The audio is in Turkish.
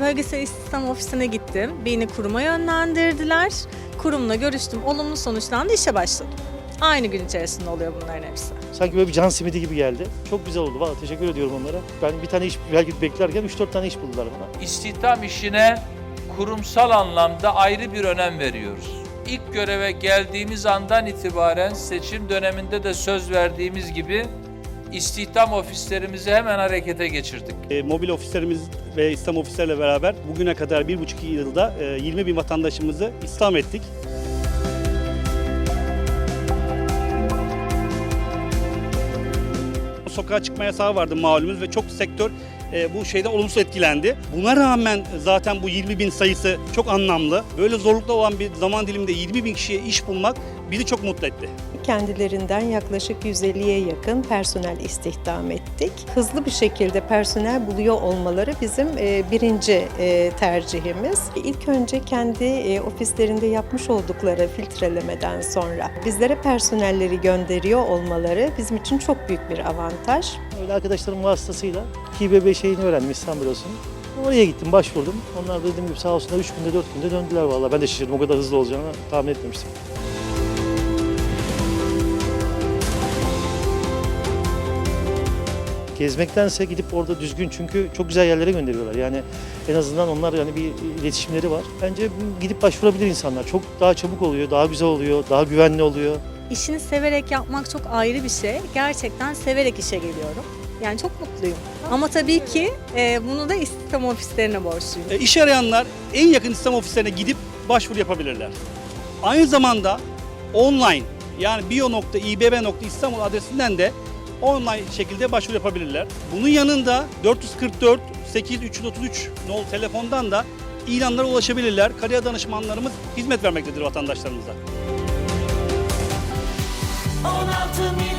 Bölgesel istihdam ofisine gittim. Beni kuruma yönlendirdiler. Kurumla görüştüm. Olumlu sonuçlandı. işe başladım. Aynı gün içerisinde oluyor bunların hepsi. Sanki böyle bir can simidi gibi geldi. Çok güzel oldu. Vallahi teşekkür ediyorum onlara. Ben bir tane iş belki beklerken 3-4 tane iş buldular bana. İstihdam işine kurumsal anlamda ayrı bir önem veriyoruz. İlk göreve geldiğimiz andan itibaren seçim döneminde de söz verdiğimiz gibi istihdam ofislerimizi hemen harekete geçirdik. E, mobil ofislerimiz ve İslam ofislerle beraber bugüne kadar bir buçuk yılda e, 20 bin vatandaşımızı İslam ettik. Sokağa çıkma yasağı vardı malumuz ve çok sektör e, bu şeyden olumsuz etkilendi. Buna rağmen zaten bu 20 bin sayısı çok anlamlı. Böyle zorlukta olan bir zaman diliminde 20 bin kişiye iş bulmak bizi çok mutlu etti. Kendilerinden yaklaşık 150'ye yakın personel istihdam ettik. Hızlı bir şekilde personel buluyor olmaları bizim e, birinci e, tercihimiz. İlk önce kendi e, ofislerinde yapmış oldukları filtrelemeden sonra bizlere personelleri gönderiyor olmaları bizim için çok büyük bir avantaj. Öyle arkadaşlarım vasıtasıyla KİBB şeyini öğrendim Bürosu'nun. Oraya gittim, başvurdum. Onlar da dediğim gibi sağ olsunlar 3 günde 4 günde döndüler vallahi. Ben de şaşırdım o kadar hızlı olacağını tahmin etmemiştim. Gezmektense gidip orada düzgün çünkü çok güzel yerlere gönderiyorlar. Yani en azından onlar yani bir iletişimleri var. Bence gidip başvurabilir insanlar. Çok daha çabuk oluyor, daha güzel oluyor, daha güvenli oluyor. İşini severek yapmak çok ayrı bir şey. Gerçekten severek işe geliyorum. Yani çok mutluyum. Ama tabii ki e, bunu da istihdam ofislerine borçluyum. E, iş arayanlar en yakın İslam ofislerine gidip başvuru yapabilirler. Aynı zamanda online yani bio.ibb.istanbul adresinden de online şekilde başvuru yapabilirler. Bunun yanında 444 8333 nol telefondan da ilanlara ulaşabilirler. Kariyer danışmanlarımız hizmet vermektedir vatandaşlarımıza. 16 milyon